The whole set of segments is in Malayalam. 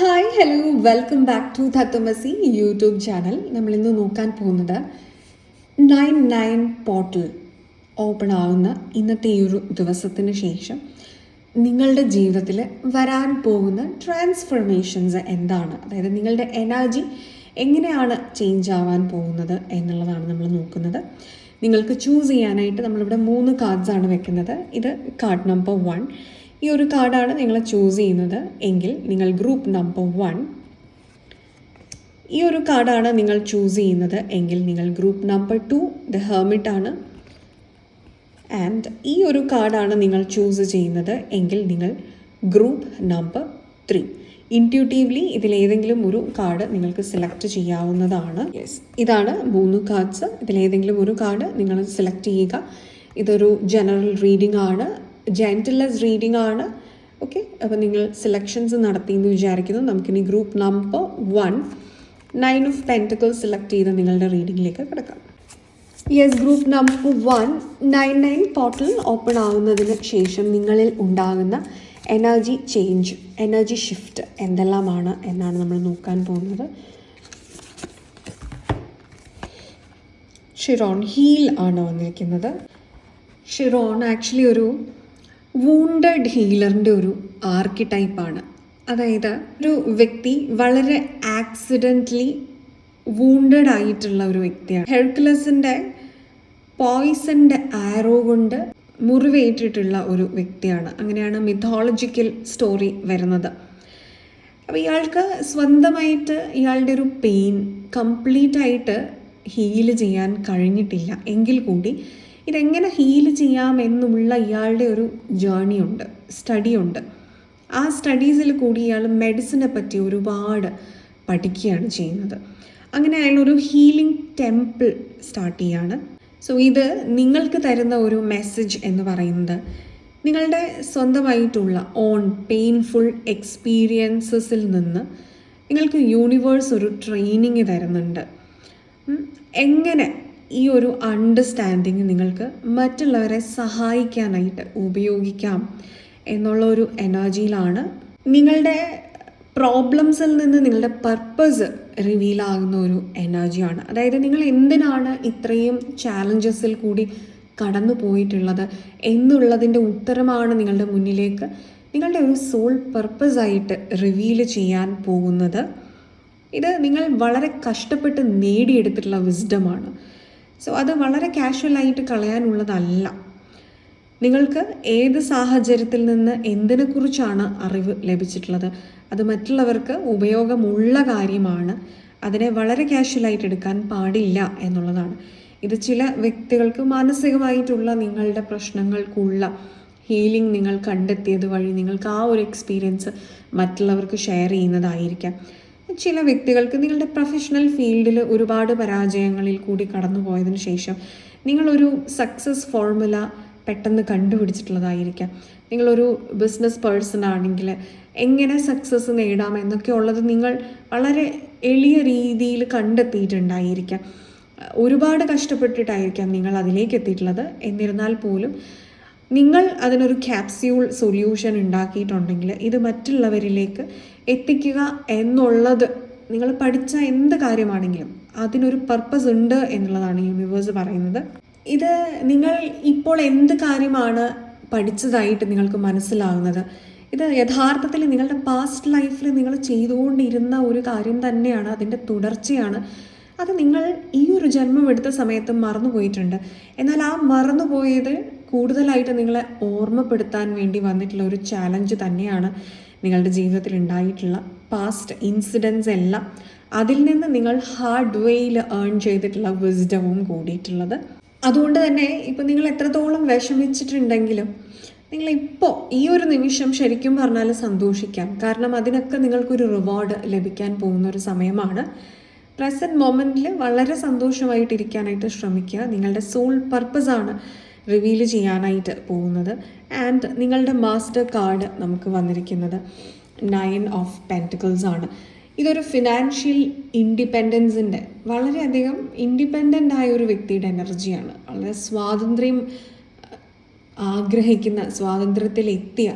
Hi hello. Welcome back to Tatvamasi YouTube channel. നമ്മളിന്ന് നോക്കാൻ പോകുന്നത് നയൻ നയൻ പോർട്ടൽ ഓപ്പൺ ആവുന്ന ഇന്നത്തെ ഈ ഒരു ദിവസത്തിന് ശേഷം നിങ്ങളുടെ ജീവിതത്തിൽ വരാൻ പോകുന്ന ട്രാൻസ്ഫർമേഷൻസ് എന്താണ്? അതായത് നിങ്ങളുടെ എനർജി എങ്ങനെയാണ് ചേഞ്ച് ആവാൻ പോകുന്നത് എന്നുള്ളതാണ് നമ്മൾ നോക്കുന്നത്. നിങ്ങൾക്ക് ചൂസ് ചെയ്യാനായിട്ട് നമ്മളിവിടെ മൂന്ന് കാർഡ്സാണ് വെക്കുന്നത്. ഇത് കാർഡ് നമ്പർ വൺ ഈ ഒരു കാർഡാണ് നിങ്ങൾ ചൂസ് ചെയ്യുന്നത്. എങ്കിൽ നിങ്ങൾ ഗ്രൂപ്പ് നമ്പർ വൺ ഈ ഒരു കാർഡാണ് നിങ്ങൾ ചൂസ് ചെയ്യുന്നത്. എങ്കിൽ നിങ്ങൾ group number two the hermit ആണ്. ആൻഡ് ഈ ഒരു കാർഡാണ് നിങ്ങൾ ചൂസ് ചെയ്യുന്നത്. എങ്കിൽ നിങ്ങൾ ഗ്രൂപ്പ് നമ്പർ ത്രീ ഇന്റ്യൂട്ടീവ്ലി ഇതിലേതെങ്കിലും ഒരു കാർഡ് നിങ്ങൾക്ക് സെലക്ട് ചെയ്യാവുന്നതാണ്. യെസ് ഇതാണ് മൂന്ന് കാർഡ്സ് ഇതിലേതെങ്കിലും ഒരു കാർഡ് നിങ്ങൾ സെലക്ട് ചെയ്യുക. ഇതൊരു ജനറൽ റീഡിംഗ് ആണ്. ജെന്റിലെസ് റീഡിംഗ് ആണ്. ഓക്കെ അപ്പോൾ നിങ്ങൾ സെലക്ഷൻസ് നടത്തി എന്ന് വിചാരിക്കുന്നു. നമുക്കിനി group number one nine of pentacle select ചെയ്ത് നിങ്ങളുടെ റീഡിങ്ങിലേക്ക് കിടക്കാം. Yes group number one nine nine portal open ആവുന്നതിന് ശേഷം നിങ്ങളിൽ ഉണ്ടാകുന്ന എനർജി ചേഞ്ച് എനർജി ഷിഫ്റ്റ് എന്തെല്ലാമാണ് എന്നാണ് നമ്മൾ നോക്കാൻ പോകുന്നത്. ഷിറോൺ ഹീൽ ആണ് വന്നിരിക്കുന്നത്. ഷിറോൺ ആക്ച്വലി ഒരു വൂണ്ടഡ് ഹീലറിന്റെ ഒരു ആർക്കിടൈപ്പാണ് അതായത് ഒരു വ്യക്തി വളരെ ആക്സിഡന്റലി വൂണ്ടഡ് ആയിട്ടുള്ള ഒരു വ്യക്തിയാണ്. ഹെർക്കുലസിന്റെ പോയിസന്റെ ആരോ കൊണ്ട് മുറിവേറ്റിട്ടുള്ള ഒരു വ്യക്തിയാണ്. അങ്ങനെയാണ് മിഥോളജിക്കൽ സ്റ്റോറി വരുന്നത്. അപ്പോൾ ഇയാൾക്ക് സ്വന്തമായിട്ട് ഇയാളുടെ ഒരു പെയിൻ കംപ്ലീറ്റ് ആയിട്ട് ഹീൽ ചെയ്യാൻ കഴിഞ്ഞിട്ടില്ല. എങ്കിൽ കൂടി ഇതെങ്ങനെ ഹീൽ ചെയ്യാമെന്നുള്ള ഇയാളുടെ ഒരു ജേണി ഉണ്ട് സ്റ്റഡി ഉണ്ട്. ആ സ്റ്റഡീസിൽ കൂടി ഇയാൾ മെഡിസിനെ പറ്റി ഒരുപാട് പഠിക്കുകയാണ് ചെയ്യുന്നത്. അങ്ങനെ അയാൾ ഒരു ഹീലിംഗ് ടെമ്പിൾ സ്റ്റാർട്ട് ചെയ്യാണ്. സോ ഇത് നിങ്ങൾക്ക് തരുന്ന ഒരു മെസ്സേജ് എന്ന് പറയുന്നത് നിങ്ങളുടെ സ്വന്തമായിട്ടുള്ള ഓൺ പെയിൻഫുൾ എക്സ്പീരിയൻസസിൽ നിന്ന് നിങ്ങൾക്ക് യൂണിവേഴ്സ് ഒരു ട്രെയിനിങ് തരുന്നുണ്ട്. എങ്ങനെ ഈ ഒരു അണ്ടർസ്റ്റാൻഡിങ് നിങ്ങൾക്ക് മറ്റുള്ളവരെ സഹായിക്കാനായിട്ട് ഉപയോഗിക്കാം എന്നുള്ള ഒരു എനർജിയിലാണ് നിങ്ങളുടെ പ്രോബ്ലംസിൽ നിന്ന് നിങ്ങളുടെ പർപ്പസ് റിവീൽ ആകുന്ന ഒരു എനർജിയാണ് അതായത് നിങ്ങൾ എന്തിനാണ് ഇത്രയും ചാലഞ്ചസിൽ കൂടി കടന്നു പോയിട്ടുള്ളത് എന്നുള്ളതിന്റെ ഉത്തരമാണ് നിങ്ങളുടെ മുന്നിലേക്ക് നിങ്ങളുടെ ഒരു സോൾ പർപ്പസായിട്ട് റിവീൽ ചെയ്യാൻ പോകുന്നത്. ഇത് നിങ്ങൾ വളരെ കഷ്ടപ്പെട്ട് നേടിയെടുത്തിട്ടുള്ള വിസ്ഡമാണ് സോ അത് വളരെ കാഷ്വലായിട്ട് കളയാനുള്ളതല്ല. നിങ്ങൾക്ക് ഏത് സാഹചര്യത്തിൽ നിന്ന് എന്തിനെക്കുറിച്ചാണ് അറിവ് ലഭിച്ചിട്ടുള്ളത്? അത് മറ്റുള്ളവർക്ക് ഉപയോഗമുള്ള കാര്യമാണ്. അതിനെ വളരെ കാഷ്വലായിട്ട് എടുക്കാൻ പാടില്ല എന്നുള്ളതാണ്. ഇത് ചില വ്യക്തികൾക്ക് മാനസികമായിട്ടുള്ള നിങ്ങളുടെ പ്രശ്നങ്ങൾക്കുള്ള ഹീലിംഗ് നിങ്ങൾ കണ്ടെത്തിയത് വഴി നിങ്ങൾക്ക് ആ ഒരു എക്സ്പീരിയൻസ് മറ്റുള്ളവർക്ക് ഷെയർ ചെയ്യുന്നതായിരിക്കാം. ചില വ്യക്തികൾക്ക് നിങ്ങളുടെ പ്രൊഫഷണൽ ഫീൽഡിൽ ഒരുപാട് പരാജയങ്ങളിൽ കൂടി കടന്നു പോയതിനു ശേഷം നിങ്ങളൊരു സക്സസ് ഫോർമുല പെട്ടെന്ന് കണ്ടുപിടിച്ചിട്ടുള്ളതായിരിക്കാം. നിങ്ങളൊരു ബിസിനസ് പേഴ്സൺ ആണെങ്കിൽ എങ്ങനെ സക്സസ് നേടാം എന്നൊക്കെ ഉള്ളത് നിങ്ങൾ വളരെ എളിയ രീതിയിൽ കണ്ടെത്തിയിട്ടുണ്ടായിരിക്കാം. ഒരുപാട് കഷ്ടപ്പെട്ടിട്ടായിരിക്കാം നിങ്ങൾ അതിലേക്ക് എത്തിയിട്ടുള്ളത്. എന്നിരുന്നാൽ പോലും നിങ്ങൾ അതിനൊരു ക്യാപ്സ്യൂൾ സൊല്യൂഷൻ ഉണ്ടാക്കിയിട്ടുണ്ടെങ്കിൽ ഇത് മറ്റുള്ളവരിലേക്ക് എത്തിക്കുക എന്നുള്ളത്. നിങ്ങൾ പഠിച്ച എന്ത് കാര്യമാണെങ്കിലും അതിനൊരു പർപ്പസ് ഉണ്ട് എന്നുള്ളതാണ് യൂണിവേഴ്സ് പറയുന്നത്. ഇത് നിങ്ങൾ ഇപ്പോൾ എന്ത് കാര്യമാണ് പഠിച്ചതായിട്ട് നിങ്ങൾക്ക് മനസ്സിലാകുന്നത് ഇത് യഥാർത്ഥത്തിൽ നിങ്ങളുടെ പാസ്റ്റ് ലൈഫിൽ നിങ്ങൾ ചെയ്തുകൊണ്ടിരുന്ന ഒരു കാര്യം തന്നെയാണ് അതിന്റെ തുടർച്ചയാണ്. അത് നിങ്ങൾ ഈ ഒരു ജന്മം എടുത്ത സമയത്ത് മറന്നുപോയിട്ടുണ്ട് എന്നാൽ ആ മറന്നുപോയത് കൂടുതലായിട്ട് നിങ്ങളെ ഓർമ്മപ്പെടുത്താൻ വേണ്ടി വന്നിട്ടുള്ള ഒരു ചാലഞ്ച് തന്നെയാണ്. നിങ്ങളുടെ ജീവിതത്തിൽ ഉണ്ടായിട്ടുള്ള പാസ്റ്റ് ഇൻസിഡൻസ് എല്ലാം അതിൽ നിന്ന് നിങ്ങൾ ഹാർഡ് വേയിൽ ഏൺ ചെയ്തിട്ടുള്ള വിസ്ഡവും കൂടിയിട്ടുള്ളത്. അതുകൊണ്ട് തന്നെ ഇപ്പം നിങ്ങൾ എത്രത്തോളം വിഷമിച്ചിട്ടുണ്ടെങ്കിലും നിങ്ങളിപ്പോൾ ഈ ഒരു നിമിഷം ശരിക്കും പറഞ്ഞാൽ സന്തോഷിക്കാം. കാരണം അതിനൊക്കെ നിങ്ങൾക്കൊരു റിവാർഡ് ലഭിക്കാൻ പോകുന്ന ഒരു സമയമാണ്. പ്രസന്റ് മൊമെന്റിൽ വളരെ സന്തോഷമായിട്ടിരിക്കാനായിട്ട് ശ്രമിക്കുക. നിങ്ങളുടെ സോൾ പർപ്പസാണ് റിവീൽ ചെയ്യാനായിട്ട് പോകുന്നത്. ആൻഡ് നിങ്ങളുടെ മാസ്റ്റർ കാർഡ് നമുക്ക് വന്നിരിക്കുന്നത് നയൻ ഓഫ് പെന്റിക്കിൾസ് ആണ്. ഇതൊരു ഫിനാൻഷ്യൽ ഇൻഡിപെൻഡൻസിന്റെ വളരെയധികം ഇൻഡിപെൻഡന്റ് ആയ ഒരു വ്യക്തിയുടെ എനർജിയാണ് വളരെ സ്വാതന്ത്ര്യം ആഗ്രഹിക്കുന്ന സ്വാതന്ത്ര്യത്തിലെത്തിയ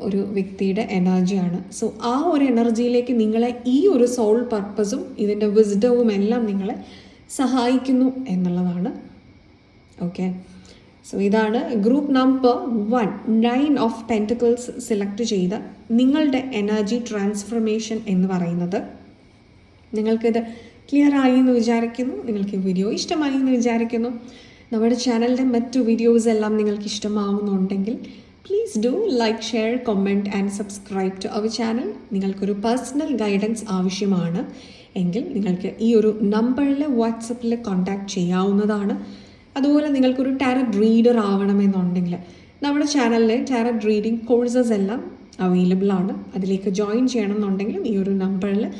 ഒരു വ്യക്തിയുടെ എനർജിയാണ് സോ ആ ഒരു എനർജിയിലേക്ക് നിങ്ങളെ ഈ ഒരു സോൾ പർപ്പസും ഇതിന്റെ വിസ്ഡവും എല്ലാം നിങ്ങളെ സഹായിക്കുന്നു എന്നുള്ളതാണ്. ഓക്കെ സോ ഇതാണ് group number one nine of pentacles select ചെയ്ത് നിങ്ങളുടെ എനർജി ട്രാൻസ്ഫർമേഷൻ എന്ന് പറയുന്നത്. നിങ്ങൾക്കിത് ക്ലിയർ ആയി എന്ന് വിചാരിക്കുന്നു. നിങ്ങൾക്ക് വീഡിയോ ഇഷ്ടമായി എന്ന് വിചാരിക്കുന്നു. നമ്മുടെ ചാനലിന്റെ മറ്റു വീഡിയോസ് എല്ലാം നിങ്ങൾക്ക് ഇഷ്ടമാവുന്നുണ്ടെങ്കിൽ please do like share comment and subscribe to our channel നിങ്ങൾക്കൊരു പേഴ്സണൽ ഗൈഡൻസ് ആവശ്യമാണ്. എങ്കിൽ നിങ്ങൾക്ക് ഈ ഒരു നമ്പറിൽ വാട്സപ്പിൽ കോൺടാക്റ്റ് ചെയ്യാവുന്നതാണ്. അതുപോലെ നിങ്ങൾക്കൊരു ടാരറ്റ് റീഡർ ആവണമെന്നുണ്ടെങ്കിൽ നമ്മുടെ ചാനലിലെ ടാരറ്റ് റീഡിംഗ് കോഴ്സസ് എല്ലാം അവൈലബിൾ ആണ്. അതിലേക്ക് ജോയിൻ ചെയ്യണമെന്നുണ്ടെങ്കിലും ഈ ഒരു നമ്പറിൽ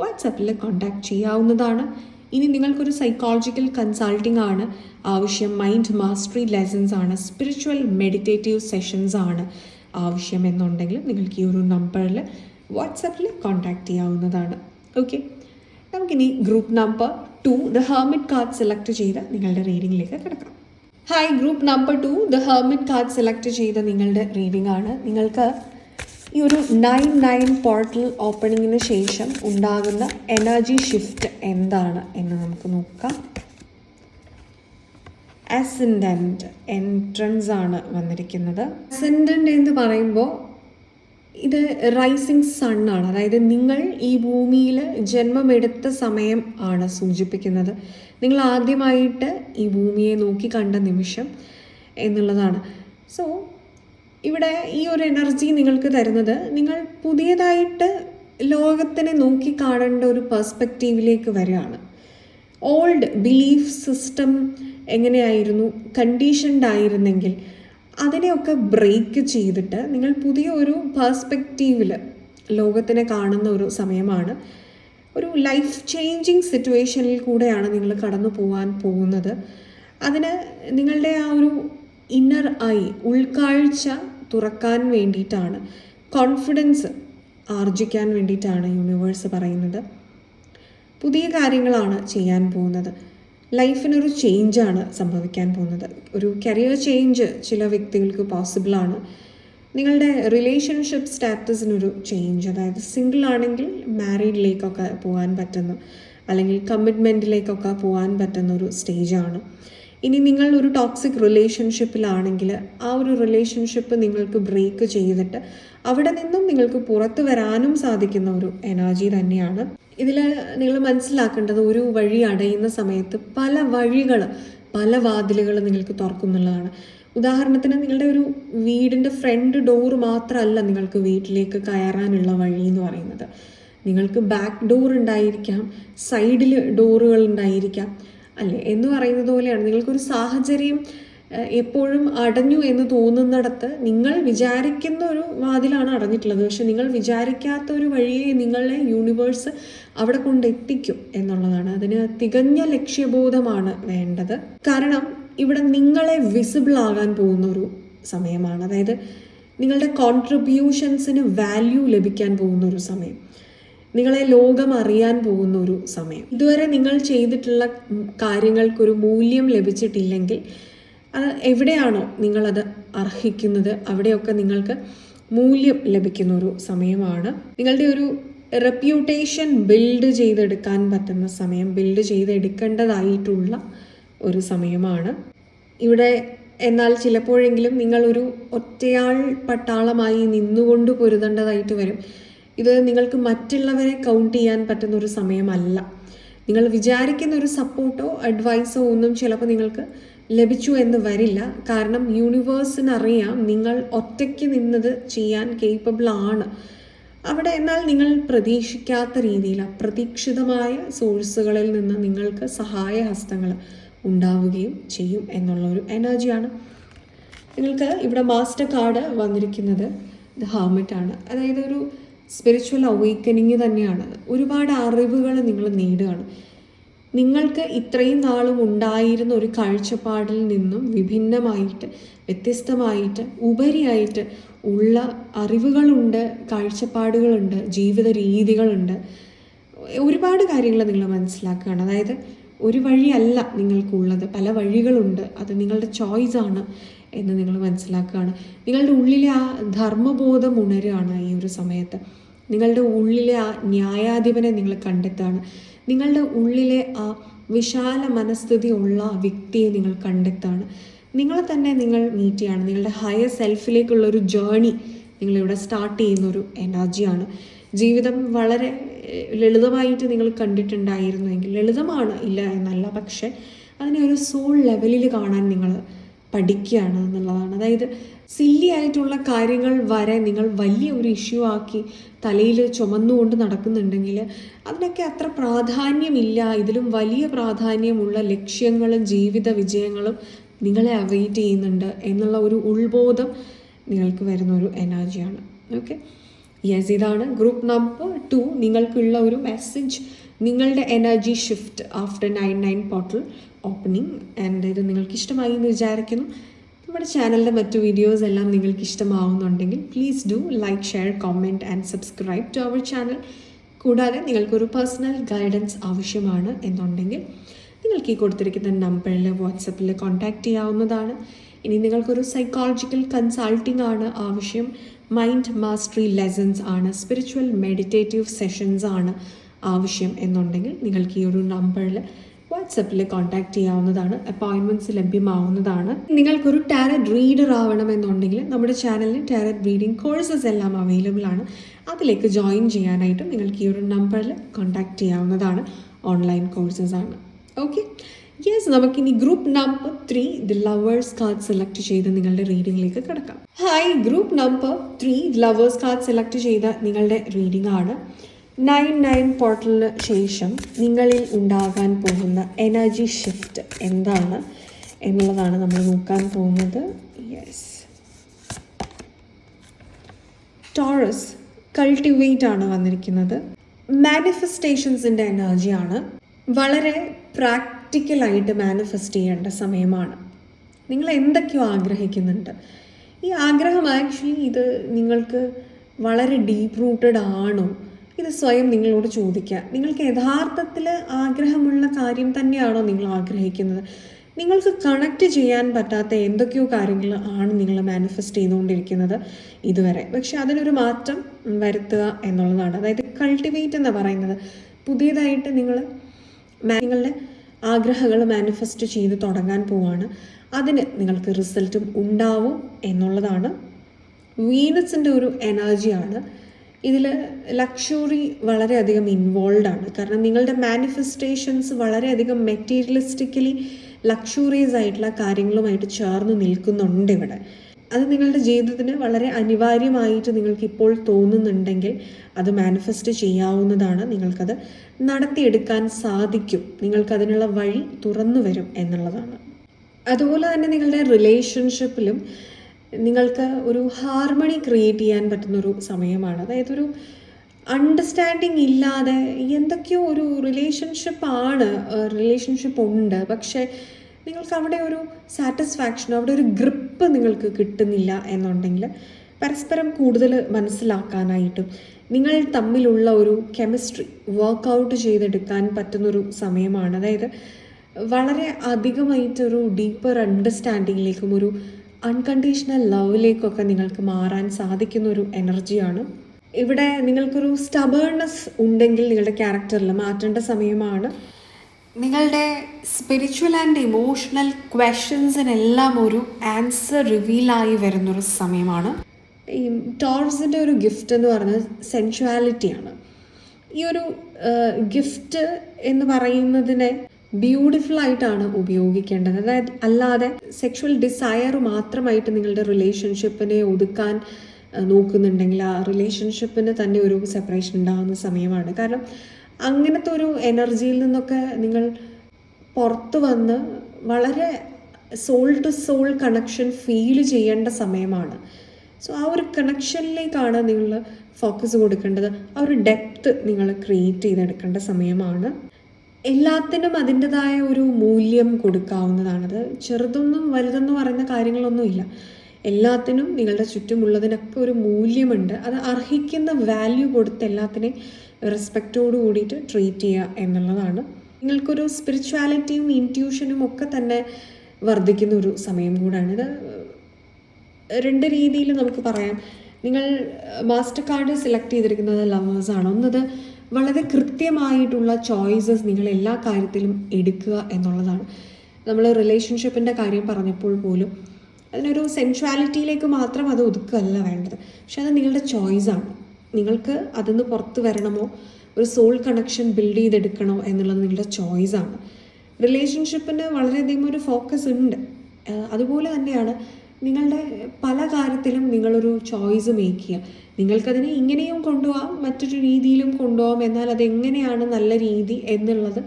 വാട്സപ്പിൽ കോൺടാക്ട് ചെയ്യാവുന്നതാണ്. ഇനി നിങ്ങൾക്കൊരു സൈക്കോളജിക്കൽ കൺസൾട്ടിംഗ് ആണ്. ആവശ്യം മൈൻഡ് മാസ്റ്ററി ലെസൺസ് ആണ്. സ്പിരിച്വൽ മെഡിറ്റേറ്റീവ് സെഷൻസ് ആണ് ആവശ്യം എന്നുണ്ടെങ്കിൽ നിങ്ങൾക്ക് ഈ ഒരു നമ്പറിൽ വാട്സപ്പിൽ കോൺടാക്ട് ചെയ്യാവുന്നതാണ്. ഓക്കെ നമുക്കിനി group number two the hermit card select ചെയ്ത് നിങ്ങളുടെ റീഡിങ്ങിലേക്ക് കിടക്കാം. Hi group number two the hermit card select ചെയ്ത നിങ്ങളുടെ റീഡിംഗ് ആണ്. നിങ്ങൾക്ക് ഈ ഒരു നയൻ നയൻ പോർട്ടൽ ഓപ്പണിങ്ങിന് ശേഷം ഉണ്ടാകുന്ന എനർജി ഷിഫ്റ്റ് എന്താണ് എന്ന് നമുക്ക് നോക്കാം. അസെൻഡന്റ് എൻട്രൻസ് ആണ് വന്നിരിക്കുന്നത്. അസെൻഡന്റ് എന്ന് പറയുമ്പോൾ ഇത് റൈസിങ് സൺ ആണ്. അതായത് നിങ്ങൾ ഈ ഭൂമിയിൽ ജന്മമെടുത്ത സമയം ആണ് സൂചിപ്പിക്കുന്നത്. നിങ്ങൾ ആദ്യമായിട്ട് ഈ ഭൂമിയെ നോക്കി കണ്ട നിമിഷം എന്നുള്ളതാണ്. സോ ഇവിടെ ഈ ഒരു എനർജി നിങ്ങൾക്ക് തരുന്നത് നിങ്ങൾ പുതിയതായിട്ട് ലോകത്തിനെ നോക്കി കാണേണ്ട ഒരു പെർസ്പെക്റ്റീവിലേക്ക് വരികയാണ്. ഓൾഡ് ബിലീഫ് സിസ്റ്റം എങ്ങനെയായിരുന്നു? കണ്ടീഷൻഡ് ആയിരുന്നെങ്കിൽ അതിനെയൊക്കെ ബ്രേക്ക് ചെയ്തിട്ട് നിങ്ങൾ പുതിയ ഒരു പേഴ്സ്പെക്റ്റീവിൽ ലോകത്തിനെ കാണുന്ന ഒരു സമയമാണ്. ഒരു ലൈഫ് ചേഞ്ചിങ് സിറ്റുവേഷനിൽ കൂടെയാണ് നിങ്ങൾ കടന്നു പോകാൻ പോകുന്നത്. അതിന് നിങ്ങളുടെ ആ ഒരു ഇന്നർ ഐ ഉൾക്കാഴ്ച തുറക്കാൻ വേണ്ടിയിട്ടാണ് കോൺഫിഡൻസ് ആർജിക്കാൻ വേണ്ടിയിട്ടാണ് യൂണിവേഴ്സ് പറയുന്നത്. പുതിയ കാര്യങ്ങളാണ് ചെയ്യാൻ പോകുന്നത്. ലൈഫിനൊരു ചേഞ്ചാണ് സംഭവിക്കാൻ പോകുന്നത്. ഒരു കരിയർ ചേഞ്ച് ചില വ്യക്തികൾക്ക് പോസിബിളാണ് നിങ്ങളുടെ റിലേഷൻഷിപ്പ് സ്റ്റാറ്റസിനൊരു ചേഞ്ച് അതായത് സിംഗിൾ ആണെങ്കിൽ മാരീഡിലേക്കൊക്കെ പോകാൻ പറ്റുന്ന അല്ലെങ്കിൽ കമ്മിറ്റ്മെന്റിലേക്കൊക്കെ പോകാൻ പറ്റുന്ന ഒരു സ്റ്റേജാണ് ഇനി നിങ്ങൾ ഒരു ടോക്സിക് റിലേഷൻഷിപ്പിലാണെങ്കിൽ ആ ഒരു റിലേഷൻഷിപ്പ് നിങ്ങൾക്ക് ബ്രേക്ക് ചെയ്തിട്ട് അവിടെ നിന്നും നിങ്ങൾക്ക് പുറത്തു വരാനും സാധിക്കുന്ന ഒരു എനർജി തന്നെയാണ്. ഇതിൽ നിങ്ങൾ മനസ്സിലാക്കേണ്ടത് ഒരു വഴി അടയുന്ന സമയത്ത് പല വഴികൾ പല വാതിലുകൾ നിങ്ങൾക്ക് തുറക്കുന്നുള്ളതാണ്. ഉദാഹരണത്തിന് നിങ്ങളുടെ ഒരു വീടിന്റെ ഫ്രണ്ട് ഡോർ മാത്രമല്ല നിങ്ങൾക്ക് വീട്ടിലേക്ക് കയറാനുള്ള വഴി എന്ന് പറയുന്നത്. നിങ്ങൾക്ക് ബാക്ക് ഡോർ ഉണ്ടായിരിക്കാം സൈഡിൽ ഡോറുകൾ ഉണ്ടായിരിക്കാം. അല്ലേ? എന്ന് പറയുന്നത് പോലെയാണ്. നിങ്ങൾക്കൊരു സാഹചര്യം എപ്പോഴും അടഞ്ഞു എന്ന് തോന്നുന്നിടത്ത് നിങ്ങൾ വിചാരിക്കുന്ന ഒരു വാതിലാണ് അടഞ്ഞിട്ടുള്ളത്. പക്ഷെ നിങ്ങൾ വിചാരിക്കാത്ത ഒരു വഴിയെ നിങ്ങളെ യൂണിവേഴ്സ് അവിടെ കൊണ്ടെത്തിക്കും എന്നുള്ളതാണ്. അതിന് തികഞ്ഞ ലക്ഷ്യബോധമാണ് വേണ്ടത്. കാരണം ഇവിടെ നിങ്ങളെ വിസിബിൾ ആകാൻ പോകുന്ന ഒരു സമയമാണ്. അതായത് നിങ്ങളുടെ കോൺട്രിബ്യൂഷൻസിന് വാല്യൂ ലഭിക്കാൻ പോകുന്ന ഒരു സമയം. നിങ്ങളെ ലോകം അറിയാൻ പോകുന്ന ഒരു സമയം. ഇതുവരെ നിങ്ങൾ ചെയ്തിട്ടുള്ള കാര്യങ്ങൾക്കൊരു മൂല്യം ലഭിച്ചിട്ടില്ലെങ്കിൽ അത് എവിടെയാണോ നിങ്ങളത് അർഹിക്കുന്നത് അവിടെയൊക്കെ നിങ്ങൾക്ക് മൂല്യം ലഭിക്കുന്ന ഒരു സമയമാണ്. നിങ്ങളുടെ ഒരു റെപ്യൂട്ടേഷൻ ബിൽഡ് ചെയ്തെടുക്കാൻ പറ്റുന്ന സമയം ബിൽഡ് ചെയ്തെടുക്കേണ്ടതായിട്ടുള്ള ഒരു സമയമാണ്. ഇവിടെ എന്നാൽ ചിലപ്പോഴെങ്കിലും നിങ്ങളൊരു ഒറ്റയാൾ പട്ടാളമായി നിന്നുകൊണ്ട് പൊരുതേണ്ടതായിട്ട് വരും. ഇത് നിങ്ങൾക്ക് മറ്റുള്ളവരെ കൗണ്ട് ചെയ്യാൻ പറ്റുന്ന ഒരു സമയമല്ല. നിങ്ങൾ വിചാരിക്കുന്ന ഒരു സപ്പോർട്ടോ അഡ്വൈസോ ഒന്നും ചിലപ്പോൾ നിങ്ങൾക്ക് ലഭിച്ചു എന്ന് വരില്ല. കാരണം യൂണിവേഴ്സിന് അറിയാം നിങ്ങൾ ഒറ്റയ്ക്ക് നിന്നത് ചെയ്യാൻ കേപ്പബിൾ ആണ്. അവിടെ എന്നാൽ നിങ്ങൾ പ്രതീക്ഷിക്കാത്ത രീതിയിൽ അപ്രതീക്ഷിതമായ സോഴ്സുകളിൽ നിന്ന് നിങ്ങൾക്ക് സഹായഹസ്തങ്ങൾ ഉണ്ടാവുകയും ചെയ്യും എന്നുള്ള ഒരു എനർജിയാണ് നിങ്ങൾക്ക് ഇവിടെ മാസ്റ്റർ കാർഡ് വന്നിരിക്കുന്നത് ദ ഹാമിറ്റ് ആണ്. അതായത് ഒരു സ്പിരിച്വൽ അവൈക്കനിങ് തന്നെയാണ്. ഒരുപാട് അറിവുകൾ നിങ്ങൾ നേടുകയാണ്. നിങ്ങൾക്ക് ഇത്രയും നാളും ഉണ്ടായിരുന്ന ഒരു കാഴ്ചപ്പാടിൽ നിന്നും വിഭിന്നമായിട്ട് വ്യത്യസ്തമായിട്ട് ഉപരിയായിട്ട് ഉള്ള അറിവുകളുണ്ട് കാഴ്ചപ്പാടുകളുണ്ട് ജീവിത രീതികളുണ്ട്. ഒരുപാട് കാര്യങ്ങൾ നിങ്ങൾ മനസ്സിലാക്കുകയാണ്. അതായത് ഒരു വഴിയല്ല നിങ്ങൾക്കുള്ളത്. പല വഴികളുണ്ട്. അത് നിങ്ങളുടെ ചോയ്സാണ് എന്ന് നിങ്ങൾ മനസ്സിലാക്കുകയാണ്. നിങ്ങളുടെ ഉള്ളിലെ ആ ധർമ്മബോധം ഉണരുകയാണ് ഈ ഒരു സമയത്ത്. നിങ്ങളുടെ ഉള്ളിലെ ആ ന്യായാധിപനെ നിങ്ങൾ കണ്ടെത്തുകയാണ്. നിങ്ങളുടെ ഉള്ളിലെ ആ വിശാല മനസ്ഥിതി ഉള്ള വ്യക്തിയെ നിങ്ങൾ കണ്ടെത്താണ്. നിങ്ങളെ തന്നെ നിങ്ങൾ മീറ്റ് ചെയ്യാണ്. നിങ്ങളുടെ ഹയർ സെൽഫിലേക്കുള്ള ഒരു ജേണി നിങ്ങളിവിടെ സ്റ്റാർട്ട് ചെയ്യുന്ന ഒരു എനർജിയാണ് ജീവിതം വളരെ ലളിതമായിട്ട് നിങ്ങൾ കണ്ടിട്ടുണ്ടായിരുന്നുവെങ്കിൽ ലളിതമാണ് ഇല്ല എന്നല്ല. പക്ഷേ അതിനെ ഒരു സോൾ ലെവലിൽ കാണാൻ നിങ്ങൾ പഠിക്കുകയാണ് എന്നുള്ളതാണ്. അതായത് സില്ലി ആയിട്ടുള്ള കാര്യങ്ങൾ വരെ നിങ്ങൾ വലിയ ഒരു ഇഷ്യൂ ആക്കി തലയിൽ ചുമന്നുകൊണ്ട് നടക്കുന്നുണ്ടെങ്കിൽ അതിനൊക്കെ അത്ര പ്രാധാന്യമില്ല. ഇതിലും വലിയ പ്രാധാന്യമുള്ള ലക്ഷ്യങ്ങളും ജീവിത വിജയങ്ങളും നിങ്ങളെ അവൈറ്റ് ചെയ്യുന്നുണ്ട് എന്നുള്ള ഒരു ഉൾബോധം നിങ്ങൾക്ക് വരുന്ന ഒരു എനർജിയാണ് ഓക്കെ യെസ് ഇതാണ് ഗ്രൂപ്പ് നമ്പർ ടു നിങ്ങൾക്കുള്ള ഒരു മെസ്സേജ് നിങ്ങളുടെ energy shift after nine nine portal opening and ഇത് നിങ്ങൾക്ക് ഇഷ്ടമായി എന്ന് വിചാരിക്കുന്നു. നമ്മുടെ ചാനലിന്റെ മറ്റു വീഡിയോസ് എല്ലാം നിങ്ങൾക്ക് ഇഷ്ടമാവുന്നുണ്ടെങ്കിൽ please do like share comment and subscribe to our channel കൂടാതെ നിങ്ങൾക്കൊരു പേഴ്സണൽ ഗൈഡൻസ് ആവശ്യമാണ് എന്നുണ്ടെങ്കിൽ നിങ്ങൾക്ക് ഈ കൊടുത്തിരിക്കുന്ന നമ്പറിൽ വാട്സപ്പിൽ കോൺടാക്റ്റ് ചെയ്യാവുന്നതാണ്. ഇനി നിങ്ങൾക്കൊരു സൈക്കോളജിക്കൽ കൺസൾട്ടിംഗ് ആണ് ആവശ്യം. മൈൻഡ് മാസ്റ്ററി ലെസൺസ് ആണ് സ്പിരിച്വൽ മെഡിറ്റേറ്റീവ് സെഷൻസ് ആണ് ആവശ്യം എന്നുണ്ടെങ്കിൽ നിങ്ങൾക്ക് ഈ ഒരു നമ്പറിൽ വാട്സപ്പിൽ കോൺടാക്ട് ചെയ്യാവുന്നതാണ് അപ്പോയിൻമെന്റ്സ് ലഭ്യമാവുന്നതാണ്. നിങ്ങൾക്കൊരു ടാരറ്റ് റീഡർ ആവണമെന്നുണ്ടെങ്കിൽ നമ്മുടെ ചാനലിൽ ടാരറ്റ് റീഡിംഗ് കോഴ്സസ് എല്ലാം അവൈലബിൾ ആണ്. അതിലേക്ക് ജോയിൻ ചെയ്യാനായിട്ടും നിങ്ങൾക്ക് ഈ ഒരു നമ്പറിൽ കോൺടാക്ട് ചെയ്യാവുന്നതാണ്. ഓൺലൈൻ കോഴ്സസ് ആണ്. ഓക്കെ യെസ് നമുക്കിനി group number three the lovers card select ചെയ്ത് നിങ്ങളുടെ റീഡിങ്ങിലേക്ക് കിടക്കാം. Hi group number three lovers card select ചെയ്ത നിങ്ങളുടെ റീഡിംഗ് ആണ്. നയൻ നയൻ പോർട്ടലിന് ശേഷം നിങ്ങളിൽ ഉണ്ടാകാൻ പോകുന്ന എനർജി ഷിഫ്റ്റ് എന്താണ് എന്നുള്ളതാണ് നമ്മൾ നോക്കാൻ പോകുന്നത്. യെസ് ടോറസ് കൾട്ടിവേറ്റ് ആണ് വന്നിരിക്കുന്നത്. മാനിഫെസ്റ്റേഷൻസിന്റെ എനർജിയാണ് വളരെ പ്രാക്ടിക്കലായിട്ട് മാനിഫെസ്റ്റ് ചെയ്യേണ്ട സമയമാണ്. നിങ്ങൾ എന്തൊക്കെയോ ആഗ്രഹിക്കുന്നുണ്ട്. ഈ ആഗ്രഹം ആക്ച്വലി ഇത് നിങ്ങൾക്ക് വളരെ ഡീപ് റൂട്ടഡ് ആണോ? ഇത് സ്വയം നിങ്ങളോട് ചോദിക്കുക നിങ്ങൾക്ക് യഥാർത്ഥത്തിൽ ആഗ്രഹമുള്ള കാര്യം തന്നെയാണോ നിങ്ങൾ ആഗ്രഹിക്കുന്നത്? നിങ്ങൾക്ക് കണക്റ്റ് ചെയ്യാൻ പറ്റാത്ത എന്തൊക്കെയോ കാര്യങ്ങൾ ആണ് നിങ്ങൾ മാനിഫെസ്റ്റ് ചെയ്തുകൊണ്ടിരിക്കുന്നത് ഇതുവരെ. പക്ഷെ അതിനൊരു മാറ്റം വരുത്തുക എന്നുള്ളതാണ്. അതായത് കൾട്ടിവേറ്റ് എന്ന് പറയുന്നത് പുതിയതായിട്ട് നിങ്ങൾ നിങ്ങളുടെ ആഗ്രഹങ്ങൾ മാനിഫെസ്റ്റ് ചെയ്ത് തുടങ്ങാൻ പോവാണ്. അതിന് നിങ്ങൾക്ക് റിസൾട്ടും ഉണ്ടാവും എന്നുള്ളതാണ്. വീനസിന്റെ ഒരു എനർജിയാണ് ഇതിൽ ലക്ഷറി വളരെയധികം ഇൻവോൾവ് ആണ്. കാരണം നിങ്ങളുടെ മാനിഫെസ്റ്റേഷൻസ് വളരെയധികം മെറ്റീരിയലിസ്റ്റിക്കലി ലക്ഷറീസ് ആയിട്ടുള്ള കാര്യങ്ങളുമായിട്ട് ചേർന്ന് നിൽക്കുന്നുണ്ട് ഇവിടെ. അത് നിങ്ങളുടെ ജീവിതത്തിന് വളരെ അനിവാര്യമായിട്ട് നിങ്ങൾക്ക് ഇപ്പോൾ തോന്നുന്നുണ്ടെങ്കിൽ അത് മാനിഫെസ്റ്റ് ചെയ്യാവുന്നതാണ്. നിങ്ങൾക്കത് നടത്തിയെടുക്കാൻ സാധിക്കും. നിങ്ങൾക്കതിനുള്ള വഴി തുറന്നു വരും എന്നുള്ളതാണ്. അതുപോലെ തന്നെ നിങ്ങളുടെ റിലേഷൻഷിപ്പിലും നിങ്ങൾക്ക് ഒരു ഹാർമണി ക്രിയേറ്റ് ചെയ്യാൻ പറ്റുന്നൊരു സമയമാണ്. അതായത് ഒരു അണ്ടർസ്റ്റാൻഡിങ് ഇല്ലാതെ എന്തൊക്കെയോ ഒരു റിലേഷൻഷിപ്പ് ആണ് റിലേഷൻഷിപ്പ് ഉണ്ട്. പക്ഷേ നിങ്ങൾക്ക് അവിടെ ഒരു സാറ്റിസ്ഫാക്ഷൻ അവിടെ ഒരു ഗ്രിപ്പ് നിങ്ങൾക്ക് കിട്ടുന്നില്ല എന്നുണ്ടെങ്കിൽ പരസ്പരം കൂടുതൽ മനസ്സിലാക്കാനായിട്ടും നിങ്ങൾ തമ്മിലുള്ള ഒരു കെമിസ്ട്രി വർക്കൗട്ട് ചെയ്തെടുക്കാൻ പറ്റുന്നൊരു സമയമാണ്. അതായത് വളരെ അധികമായിട്ടൊരു ഡീപ്പർ അണ്ടർസ്റ്റാൻഡിങ്ങിലേക്കും ഒരു അൺകണ്ടീഷണൽ ലവിലേക്കൊക്കെ നിങ്ങൾക്ക് മാറാൻ സാധിക്കുന്ന ഒരു എനർജിയാണ് ഇവിടെ നിങ്ങൾക്കൊരു സ്റ്റബേർനെസ് ഉണ്ടെങ്കിൽ നിങ്ങളുടെ ക്യാരക്ടറിൽ മാറ്റേണ്ട സമയമാണ്. നിങ്ങളുടെ സ്പിരിച്വൽ ആൻഡ് ഇമോഷണൽ ക്വസ്റ്റ്യൻസിനെല്ലാം ഒരു ആൻസർ റിവീലായി വരുന്നൊരു സമയമാണ്. ഈ ടോർസിന്റെ ഒരു ഗിഫ്റ്റ് എന്ന് പറയുന്നത് സെൻഷ്വാലിറ്റിയാണ് ഈ ഒരു ഗിഫ്റ്റ് എന്ന് പറയുന്നതിനെ ബ്യൂട്ടിഫുൾ ആയിട്ടാണ് ഉപയോഗിക്കേണ്ടത്. അതായത് അല്ലാതെ സെക്ഷുവൽ ഡിസയർ മാത്രമായിട്ട് നിങ്ങളുടെ റിലേഷൻഷിപ്പിനെ ഒതുക്കാൻ നോക്കുന്നുണ്ടെങ്കിൽ ആ റിലേഷൻഷിപ്പിന് തന്നെ ഒരു സെപ്പറേഷൻ ഉണ്ടാകുന്ന സമയമാണ്. കാരണം അങ്ങനത്തെ ഒരു എനർജിയിൽ നിന്നൊക്കെ നിങ്ങൾ പുറത്തു വന്ന് വളരെ soul to soul connection feel ചെയ്യേണ്ട സമയമാണ്. സോ ആ ഒരു കണക്ഷനിലേക്കാണ് നിങ്ങൾ ഫോക്കസ് കൊടുക്കേണ്ടത്. ആ ഒരു ഡെപ്ത് നിങ്ങൾ ക്രിയേറ്റ് ചെയ്തെടുക്കേണ്ട സമയമാണ്. എല്ലാത്തിനും അതിന്റെതായ ഒരു മൂല്യം കൊടുക്കാവുന്നതാണത്. ചെറുതൊന്നും വലുതെന്ന് പറയുന്ന കാര്യങ്ങളൊന്നുമില്ല. എല്ലാത്തിനും നിങ്ങളുടെ ചുറ്റുമുള്ളതിനൊക്കെ ഒരു മൂല്യമുണ്ട്. അത് അർഹിക്കുന്ന വാല്യൂ കൊടുത്ത് എല്ലാത്തിനെയും റെസ്പെക്റ്റോട് കൂടിയിട്ട് ട്രീറ്റ് ചെയ്യുക എന്നുള്ളതാണ്. നിങ്ങൾക്കൊരു സ്പിരിച്വാലിറ്റിയും ഇന്റ്യൂഷനും ഒക്കെ തന്നെ വർദ്ധിക്കുന്ന ഒരു സമയം കൂടാണ് ഇത് രണ്ട് രീതിയിൽ നമുക്ക് പറയാം. നിങ്ങൾ മാസ്റ്റർ കാർഡ് സെലക്ട് ചെയ്തിരിക്കുന്നത് ലവേഴ്സാണ് ഒന്നത് വളരെ കൃത്യമായിട്ടുള്ള ചോയ്സസ് നിങ്ങൾ എല്ലാ കാര്യത്തിലും എടുക്കുക എന്നുള്ളതാണ്. നമ്മൾ റിലേഷൻഷിപ്പിന്റെ കാര്യം പറഞ്ഞപ്പോൾ പോലും അതിനൊരു സെൻഷ്വാലിറ്റിയിലേക്ക് മാത്രം അത് ഒതുക്കുകയല്ല വേണ്ടത്. പക്ഷെ അത് നിങ്ങളുടെ ചോയ്സാണ് നിങ്ങൾക്ക് അതിന്ന് പുറത്ത് വരണമോ? ഒരു സോൾ കണക്ഷൻ ബിൽഡ് ചെയ്തെടുക്കണോ എന്നുള്ളത് നിങ്ങളുടെ ചോയ്സാണ് റിലേഷൻഷിപ്പിന് വളരെയധികം ഒരു ഫോക്കസ് ഉണ്ട്. അതുപോലെ തന്നെയാണ് നിങ്ങളുടെ പല കാര്യത്തിലും നിങ്ങളൊരു ചോയ്സ് മേക്ക് ചെയ്യുക നിങ്ങൾക്കതിനെ ഇങ്ങനെയും കൊണ്ടുപോകാം മറ്റൊരു രീതിയിലും കൊണ്ടുപോകാം എന്നാൽ അതെങ്ങനെയാണ് നല്ല രീതി എന്നുള്ളത്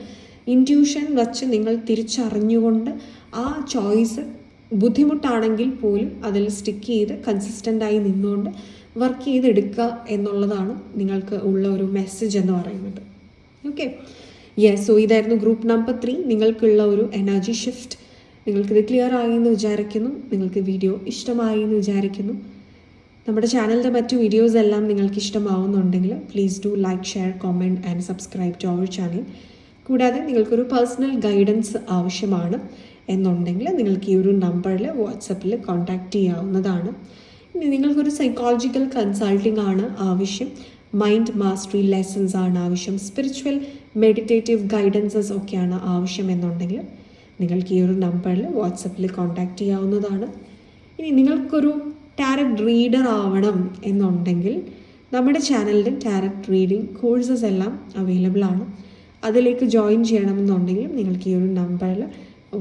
ഇന്റ്യൂഷൻ വച്ച് നിങ്ങൾ തിരിച്ചറിഞ്ഞുകൊണ്ട് ആ ചോയ്സ് ബുദ്ധിമുട്ടാണെങ്കിൽ പോലും അതിൽ സ്റ്റിക്ക് ചെയ്ത് കൺസിസ്റ്റന്റായി നിന്നുകൊണ്ട് വർക്ക് ചെയ്തെടുക്കുക എന്നുള്ളതാണ് നിങ്ങൾക്ക് ഉള്ള ഒരു മെസ്സേജ് എന്ന് പറയുന്നത്. ഓക്കെ യെസ് സോ ഇതായിരുന്നു ഗ്രൂപ്പ് നമ്പർ ത്രീ നിങ്ങൾക്കുള്ള ഒരു എനർജി ഷിഫ്റ്റ് നിങ്ങൾക്കിത് ക്ലിയർ ആയി എന്ന് വിചാരിക്കുന്നു നിങ്ങൾക്ക് വീഡിയോ ഇഷ്ടമായി എന്ന് വിചാരിക്കുന്നു. നമ്മുടെ ചാനലിന്റെ മറ്റു വീഡിയോസ് എല്ലാം നിങ്ങൾക്ക് ഇഷ്ടമാവുന്നുണ്ടെങ്കിൽ please do like share comment and subscribe to our channel കൂടാതെ നിങ്ങൾക്കൊരു പേഴ്സണൽ ഗൈഡൻസ് ആവശ്യമാണ് എന്നുണ്ടെങ്കിൽ നിങ്ങൾക്ക് ഈ ഒരു നമ്പറിൽ വാട്സപ്പിൽ കോൺടാക്റ്റ് ചെയ്യാവുന്നതാണ്. ഇനി നിങ്ങൾക്കൊരു സൈക്കോളജിക്കൽ കൺസൾട്ടിംഗ് ആണ് ആവശ്യം മൈൻഡ് മാസ്റ്ററി ലെസൺസ് ആണ് ആവശ്യം സ്പിരിച്വൽ മെഡിറ്റേറ്റീവ് ഗൈഡൻസസ് ഒക്കെയാണ് ആവശ്യം എന്നുണ്ടെങ്കിൽ നിങ്ങൾക്ക് ഈ ഒരു നമ്പറിൽ വാട്സപ്പിൽ കോൺടാക്റ്റ് ചെയ്യാവുന്നതാണ്. ഇനി നിങ്ങൾക്കൊരു ടാരറ്റ് റീഡർ ആവണം എന്നുണ്ടെങ്കിൽ നമ്മുടെ ചാനലിൽ ടാരറ്റ് റീഡിംഗ് കോഴ്സസ് എല്ലാം അവൈലബിൾ ആണ്. അതിലേക്ക് ജോയിൻ ചെയ്യണമെന്നുണ്ടെങ്കിലും നിങ്ങൾക്ക് ഈ ഒരു നമ്പറിൽ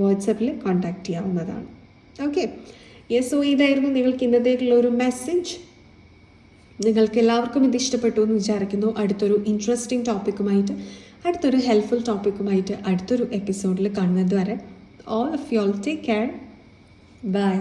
വാട്സപ്പിൽ കോൺടാക്റ്റ് ചെയ്യാവുന്നതാണ്. ഓക്കെ യെസ് സോ ഇതായിരുന്നു നിങ്ങൾക്ക് ഇന്നത്തേക്കുള്ള ഒരു മെസ്സേജ് നിങ്ങൾക്ക് എല്ലാവർക്കും ഇത് ഇഷ്ടപ്പെട്ടു എന്ന് വിചാരിക്കുന്നു. അടുത്തൊരു ഇൻട്രസ്റ്റിംഗ് ടോപ്പിക്കുമായിട്ട് അടുത്തൊരു ഹെൽപ്ഫുൾ ടോപ്പിക്കുമായിട്ട് അടുത്തൊരു എപ്പിസോഡിൽ കാണുന്നത് വരെ all of you all take care bye